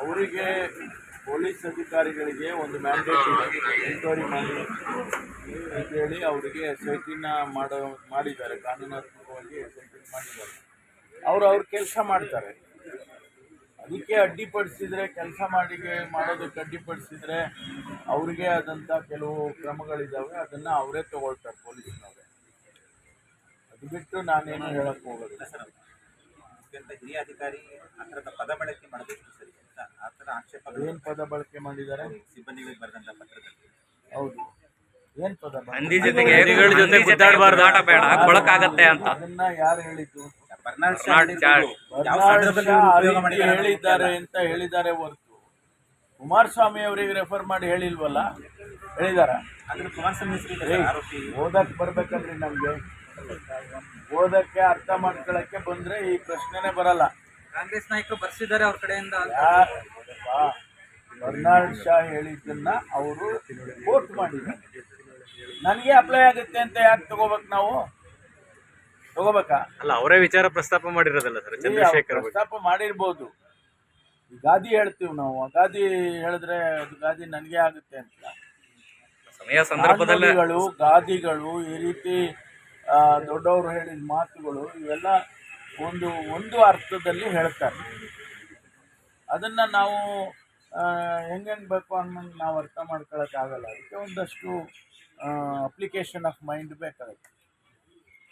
ಅವರಿಗೆ ಪೊಲೀಸ್ ಅಧಿಕಾರಿಗಳಿಗೆ ಒಂದು ಮ್ಯಾಂಡೇಟ್ ಇದೆ. ಎಂಕ್ವೈರಿ ಮಾಡಿ ಅಂತೇಳಿ ಅವರಿಗೆ ಎಸ್ ಐ ಮಾಡೋ ಮಾಡಿದ್ದಾರೆ. ಕಾನೂನಾತ್ಮಕವಾಗಿ ಎಸ್ ಮಾಡಿದ್ದಾರೆ. ಅವರು ಅವ್ರ ಕೆಲಸ ಮಾಡ್ತಾರೆ. ಅದಕ್ಕೆ ಅಡ್ಡಿಪಡಿಸಿದ್ರೆ ಕೆಲಸ ಮಾಡಿಗೆ ಮಾಡೋದಕ್ಕೆ ಅಡ್ಡಿಪಡಿಸಿದ್ರೆ ಅವ್ರಿಗೆ ಆದಂಥ ಕೆಲವು ಕ್ರಮಗಳಿದ್ದಾವೆ ಅದನ್ನು ಅವರೇ ತಗೊಳ್ತಾರೆ ಪೊಲೀಸ್ನವರು. ಬಿಟ್ಟು ನಾನೇನು ಹೇಳಕ್ ಹೋಗೋದಿಲ್ಲ. ಅತ್ಯಂತ ಹಿರಿಯ ಅಧಿಕಾರಿ ಆ ಥರದ ಪದ ಬಳಕೆ ಮಾಡೋದಷ್ಟು ಸರಿ ಅಂತ ಆ ಥರ ಆಕ್ಷೇಪಗಳು ಏನು ಪದ ಬಳಕೆ ಮಾಡಿದ್ದಾರೆ? ಸಿಬ್ಬಂದಿಗಳಿಗೆ ಬರೆದಂಥ ಪತ್ರದಲ್ಲಿ. ಹೌದು. ಏನು ಪದ ಹಂದಿ ಜೊತೆಗೆ ಹಂದಿಗಳ ಜೊತೆ ಗುದ್ದಾಡಬಾರ್ದು ಆಟ ಬೇಡ ಕೊಳಕಾಗತ್ತೆ ಅಂತ. ಅದನ್ನ ಯಾರು ಹೇಳಿದ್ದು? ಬರ್ನಾಡ್ ಶಾ ಯಾವ ಸಂದರ್ಭದಲ್ಲಿ ಉಪಯೋಗ ಮಾಡಿದ್ದಾರೆ ಹೇಳಿದ್ದಾರೆ ಅಂತ ಹೇಳಿದ್ದಾರೆ ಹೊರತು. ಕುಮಾರಸ್ವಾಮಿ ಅವರಿಗೆ ರೆಫರ್ ಮಾಡಿ ಹೇಳಿಲ್ವಲ್ಲ? ಹೇಳಿದಾರ? ಆದ್ರೆ ಕುಮಾರಸ್ವಾಮಿ ಹೆಸರು ಇದೆ ಸರ್, ಆರೋಪಿ. ಓದಕ್ ಬರ್ಬೇಕಂದ್ರೆ ನಮ್ಗೆ ಓದಕ್ಕೆ ಅರ್ಥ ಮಾಡ್ಕೊಳಕ್ಕೆ ಬಂದ್ರೆ ಈ ಪ್ರಶ್ನೆನೇ ಬರಲ್ಲ. ಕಾಂಗ್ರೆಸ್ ನಾಯಕರು ಬರ್ಸಿದ್ದಾರೆ ಅವ್ರ ಕಡೆಯಿಂದ ಬರ್ನಾಡ್ ಶಾ ಹೇಳಿದ್ದನ್ನ ಅವರು ಕೋಟ್ ಮಾಡಿದ್ದಾರೆ ನನಗೆ ಅಪ್ಲೈ ಆಗುತ್ತೆ ಅಂತ ಯಾಕೆ ತಗೋಬೇಕು ನಾವು? ತಗೋಬೇಕಾ? ಅಲ್ಲ ಅವರೇ ವಿಚಾರ ಪ್ರಸ್ತಾಪ ಮಾಡಿರೋದಲ್ಲ ಸರ್ ಚಂದ್ರಶೇಖರ್ ಪ್ರಸ್ತಾಪ ಮಾಡಿರ್ಬೋದು. ಗಾದಿ ಹೇಳ್ತೀವಿ ನಾವು. ಗಾದಿ ಹೇಳಿದ್ರೆ ಅದು ಗಾದಿ ನನಗೆ ಆಗುತ್ತೆ ಅಂತ. ಸಮಯ ಸಂದರ್ಭದಲ್ಲಿ ಗಾದಿಗಳು ಈ ರೀತಿ ದೊಡ್ಡವರು ಹೇಳಿದ ಮಾತುಗಳು ಇವೆಲ್ಲ ಒಂದು ಒಂದು ಅರ್ಥದಲ್ಲಿ ಹೇಳ್ತಾರೆ. ಅದನ್ನ ನಾವು ಹೆಂಗೆಂಗೆ ಹೆಂಗೆ ಬೇಕು ಅನ್ನೋಂಗೆ ನಾವು ಅರ್ಥ ಮಾಡ್ಕೊಳಕ್ಕಾಗಲ್ಲ ಅದಕ್ಕೆ ಒಂದಷ್ಟು ಅಪ್ಲಿಕೇಶನ್ ಆಫ್ ಮೈಂಡ್ ಬೇಕಾಗುತ್ತೆ.